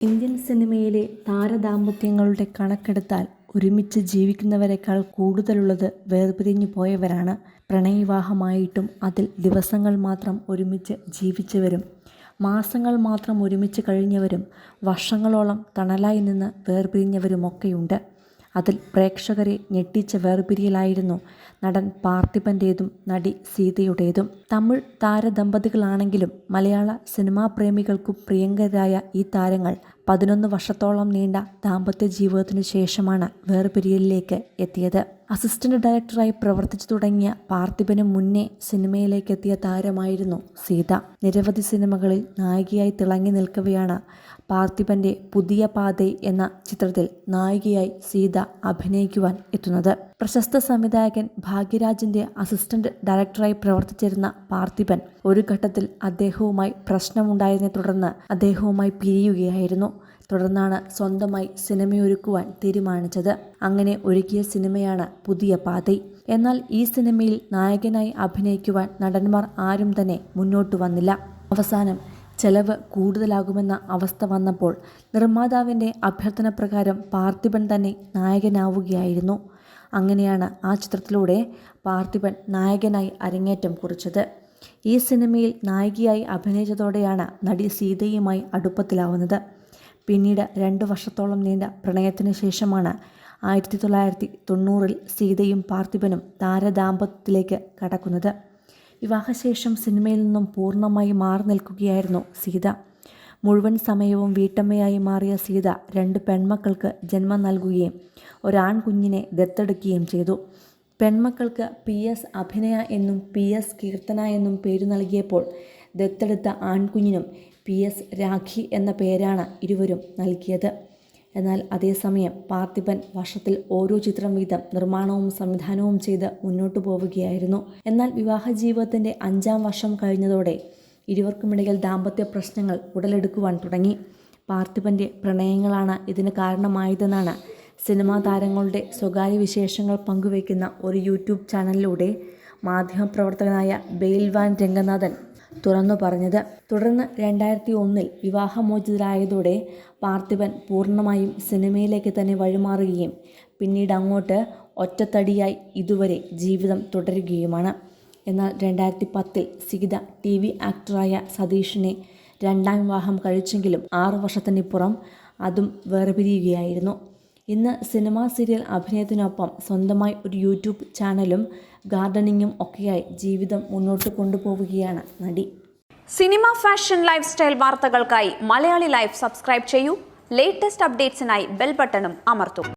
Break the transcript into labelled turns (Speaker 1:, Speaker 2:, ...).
Speaker 1: Indian സിനിമയിലെ താരദാമ്പത്യങ്ങളുടെ കണക്കെടുത്താൽ ഒരുമിച്ച് ജീവിക്കുന്നവരെക്കാൾ കൂടുതലുള്ളത് വേർപിരിഞ്ഞു പോയവരാണ്. പ്രണയവിവാഹമായിട്ടും അതിൽ ദിവസങ്ങൾ മാത്രം ഒരുമിച്ച് ജീവിച്ചവരും മാസങ്ങൾ മാത്രം ഒരുമിച്ച് കഴിഞ്ഞവരും വർഷങ്ങളോളം തണലായി നിന്ന് വേർപിരിഞ്ഞവരുമൊക്കെയുണ്ട്. അതിൽ പ്രേക്ഷകരെ ഞെട്ടിച്ച വേർപിരിയലായിരുന്നു. നടൻ പാർത്ഥിപന്റേതും നടി സീതയുടേതും. തമിഴ് താരദമ്പതികളാണെങ്കിലും മലയാള സിനിമാ പ്രേമികൾക്കും പ്രിയങ്കരായ ഈ താരങ്ങൾ പതിനൊന്ന് വർഷത്തോളം നീണ്ട ദാമ്പത്യ ജീവിതത്തിനു ശേഷമാണ് വേർപിരിയലിലേക്ക് എത്തിയത്. അസിസ്റ്റന്റ് ഡയറക്ടറായി പ്രവർത്തിച്ചു തുടങ്ങിയ പാർത്ഥിപന് മുന്നേ സിനിമയിലേക്ക് എത്തിയ താരമായിരുന്നു സീത. നിരവധി സിനിമകളിൽ നായികയായി തിളങ്ങി നിൽക്കവെയാണ് പാർത്ഥിപന്റെ പുതിയ പാതൈ എന്ന ചിത്രത്തിൽ നായികയായി സീത അഭിനയിക്കുവാൻ എത്തുന്നത്. പ്രശസ്ത സംവിധായകൻ ഭാഗ്യരാജിന്റെ അസിസ്റ്റന്റ് ഡയറക്ടറായി പ്രവർത്തിച്ചിരുന്ന പാർത്ഥിപൻ ഒരു ഘട്ടത്തിൽ അദ്ദേഹവുമായി പ്രശ്നമുണ്ടായതിനെ തുടർന്ന് അദ്ദേഹവുമായി പിരിയുകയായിരുന്നു. തുടർന്നാണ് സ്വന്തമായി സിനിമയൊരുക്കുവാൻ തീരുമാനിച്ചത്. അങ്ങനെ ഒരുക്കിയ സിനിമയാണ് പുതിയ പാതി. എന്നാൽ ഈ സിനിമയിൽ നായകനായി അഭിനയിക്കുവാൻ നടന്മാർ ആരും തന്നെ മുന്നോട്ട് വന്നില്ല. അവസാനം ചെലവ് കൂടുതലാകുമെന്ന അവസ്ഥ വന്നപ്പോൾ നിർമ്മാതാവിന്റെ അഭ്യർത്ഥന പ്രകാരം പാർത്ഥിപൻ തന്നെ നായകനാവുകയായിരുന്നു. അങ്ങനെയാണ് ആ ചിത്രത്തിലൂടെ പാർത്ഥിപൻ നായകനായി അരങ്ങേറ്റം കുറിച്ചത്. ഈ സിനിമയിൽ നായികയായി അഭിനയിച്ചതോടെയാണ് നടി സീതയുമായി അടുപ്പത്തിലാവുന്നത്. പിന്നീട് രണ്ടു വർഷത്തോളം നീണ്ട പ്രണയത്തിന് ശേഷമാണ് ആയിരത്തി തൊള്ളായിരത്തി തൊണ്ണൂറിൽ സീതയും പാർത്ഥിപനും താരദാമ്പത്യത്തിലേക്ക് കടക്കുന്നത്. വിവാഹശേഷം സിനിമയിൽ നിന്നും പൂർണമായി മാറി നിൽക്കുകയായിരുന്നു സീത. മുഴുവൻ സമയവും വീട്ടമ്മയായി മാറിയ സീത രണ്ട് പെൺമക്കൾക്ക് ജന്മം നൽകുകയും ഒരാൺകുഞ്ഞിനെ ദത്തെടുക്കുകയും ചെയ്തു. പെൺമക്കൾക്ക് പി എസ് അഭിനയ എന്നും പി എസ് കീർത്തന എന്നും പേരു നൽകിയപ്പോൾ ദത്തെടുത്ത ആൺകുഞ്ഞിനും പി എസ് രാഖി എന്ന പേരാണ് ഇരുവരും നൽകിയത്. എന്നാൽ അതേസമയം പാർത്ഥിപൻ വർഷത്തിൽ ഓരോ ചിത്രം വീതം നിർമ്മാണവും സംവിധാനവും ചെയ്ത് മുന്നോട്ടു പോവുകയായിരുന്നു. എന്നാൽ വിവാഹ ജീവിതത്തിന്റെ അഞ്ചാം വർഷം കഴിഞ്ഞതോടെ ഇരുവർക്കുമിടയിൽ ദാമ്പത്യ പ്രശ്നങ്ങൾ ഉടലെടുക്കുവാൻ തുടങ്ങി. പാർത്ഥിപന്റെ പ്രണയങ്ങളാണ് ഇതിന് കാരണമായതെന്നാണ് സിനിമാ താരങ്ങളുടെ സ്വകാര്യ വിശേഷങ്ങൾ പങ്കുവയ്ക്കുന്ന ഒരു യൂട്യൂബ് ചാനലിലൂടെ മാധ്യമപ്രവർത്തകനായ ബെയിൽവാൻ രംഗനാഥൻ തുറന്നു പറഞ്ഞത്. തുടർന്ന് രണ്ടായിരത്തി ഒന്നിൽ വിവാഹമോചിതരായതോടെ പാർത്ഥിപൻ പൂർണമായും സിനിമയിലേക്ക് തന്നെ വഴിമാറുകയും പിന്നീട് അങ്ങോട്ട് ഒറ്റത്തടിയായി ഇതുവരെ ജീവിതം തുടരുകയുമാണ്. എന്നാൽ രണ്ടായിരത്തി പത്തിൽ സീത ടി വി ആക്ടറായ സതീഷിനെ രണ്ടാം വിവാഹം കഴിച്ചെങ്കിലും ആറു വർഷത്തിനിപ്പുറം അതും വേർപിരിയുകയായിരുന്നു. ഇന്ന് സിനിമാ സീരിയൽ അഭിനയത്തിനൊപ്പം സ്വന്തമായി ഒരു യൂട്യൂബ് ചാനലും ഗാർഡനിങ്ങും ഒക്കെയായി ജീവിതം മുന്നോട്ട് കൊണ്ടുപോവുകയാണ് നടി.
Speaker 2: സിനിമ ഫാഷൻ ലൈഫ് സ്റ്റൈൽ വാർത്തകൾക്കായി മലയാളി ലൈഫ് സബ്സ്ക്രൈബ് ചെയ്യൂ. ലേറ്റസ്റ്റ് അപ്ഡേറ്റ്സിനായി ബെൽ ബട്ടണും അമർത്തും.